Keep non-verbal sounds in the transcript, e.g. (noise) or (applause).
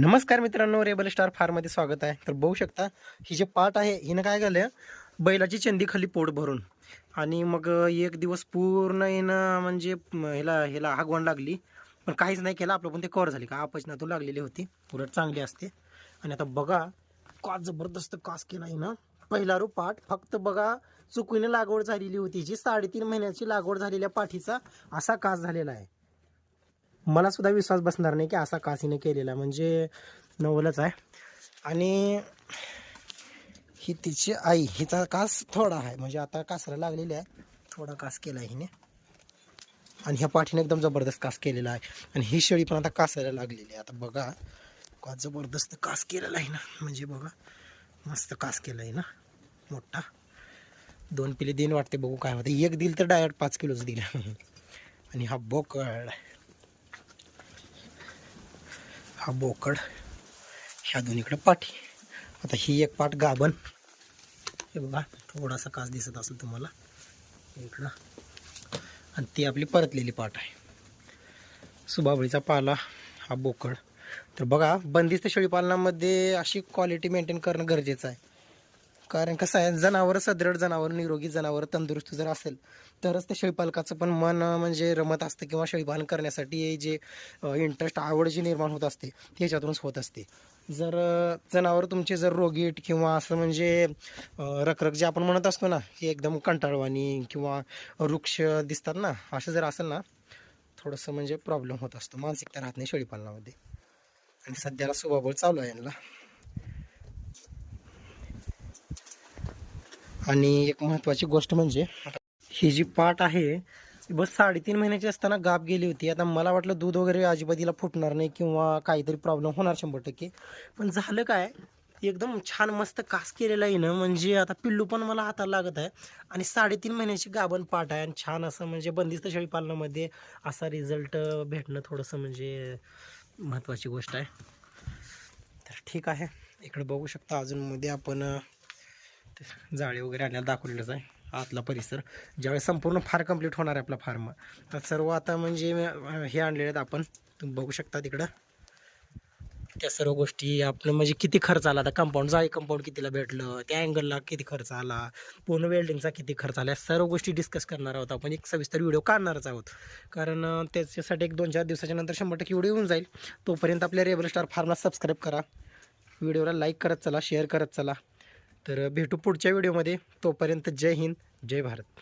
नमस्कार मित्रांनो rebel star फार्ममध्ये स्वागत आहे. तर बघू शकता ही जे पाट आहे हिनं काय झालं बैलाची चंदी खाली पोट भरून. आणि मग एक दिवस पूर्ण हिनं म्हणजे ह्याला ह्याला आगवण लागली. पण काहीच नाही केलं आपलं पण ते कवर झाली. का अपचनातून लागलेली होती. उलट चांगली असते. आणि आता बघा का जबरदस्त कास केला हिनं. पहिला रू पाठ फक्त बघा चुकीने लागवड झालेली होती. जी साडेतीन महिन्याची लागवड झालेल्या पाठीचा असा कास झालेला आहे. मला सुद्धा विश्वास बसणार नाही की असा कासीने केलेला. म्हणजे नवलच आहे. आणि ही तिची आई हिचा कास थोडा आहे. म्हणजे आता कासाला लागलेली आहे. थोडा कास केला आहे हिने. आणि ह्या पाठीने एकदम जबरदस्त कास केलेला आहे. आणि ही शेळी पण आता कासायला लागलेली आहे. आता बघा का जबरदस्त कास केलेला आहे ना. म्हणजे बघा मस्त कास केला आहे ना. मोठा. दोन पिले दिन वाटते बघू काय होते एक दिल तर डायरेक्ट पाच किलोच दिला (laughs) आणि हा बोकड. हा बोकड ह्या दोन्हीकडे पाठी. आता ही एक पाठ गाभण. हे बघा थोडासा कास दिसत असेल तुम्हाला. इकडं. आणि ती आपली परतलेली पाठ आहे. सुबाबळीचा पाला हा बोकड. तर बघा बंदिस्त शेळीपालनामध्ये अशी क्वालिटी मेंटेन करणं गरजेचं आहे. कारण कसं आहे जनावर सदृढ जनावर निरोगी जनावर तंदुरुस्त जर असेल तरच ते शेळीपालकाचं पण मन म्हणजे रमत असतं किंवा शेळीपालन करण्यासाठी जे इंटरेस्ट आवड जी निर्माण होत असते ती होत असते. जर जनावर तुमचे जर रोगीट किंवा असं म्हणजे रखरख जे आपण म्हणत असतो ना की एकदम कंटाळवाणी किंवा वृक्ष दिसतात ना असं जर असेल ना थोडंसं म्हणजे प्रॉब्लेम होत असतो. मानसिकता राहत नाही शेळीपालनामध्ये. आणि सध्याला स्वभाव चालू आहे यांना. आणि एक महत्त्वाची गोष्ट म्हणजे ही जी पाट आहे बस साडेतीन महिन्याची असताना गाप गेली होती. आता मला वाटलं दूध वगैरे अजिबात फुटणार नाही किंवा काहीतरी प्रॉब्लेम होणार शंभर टक्के. पण झालं काय एकदम छान मस्त कास केलेला आहे ना म्हणजे आता पिल्लू पण मला हाताला लागत आहे. आणि साडेतीन महिन्याची गाभण पाठ आहे आणि छान असं म्हणजे बंदिस्त शेळी पालनामध्ये असा रिझल्ट भेटणं थोडंसं म्हणजे महत्त्वाची गोष्ट आहे. तर ठीक आहे. इकडे बघू शकता अजून मध्ये आपण जाळे वगैरे आणायला दाखवलेलंच आहे आतला परिसर. ज्यावेळेस संपूर्ण फार कंप्लीट होणार आहे आपला फार्म तर सर्व आता म्हणजे हे आणलेले आहेत आपण. तुम्ही बघू शकता तिकडं. त्या सर्व गोष्टी आपलं म्हणजे किती खर्च आला. आता कंपाऊंड जाळी कंपाऊंड कितीला भेटलं? त्या अँगलला किती खर्च आला? पूर्ण वेल्डिंगचा किती खर्च आला? या सर्व गोष्टी डिस्कस करणार आहोत आपण. एक सविस्तर व्हिडिओ काढणारच आहोत. कारण त्याच्यासाठी एक दोन चार दिवसाच्या नंतर शंभर टक्के व्हिडिओ येऊन जाईल. तोपर्यंत आपल्या रेबल स्टार फार्मला सबस्क्राईब करा. व्हिडिओला लाईक करत चला शेअर करत चला. तर भेटू पुढच्या व्हिडिओमध्ये. तोपर्यंत जय हिंद जय भारत.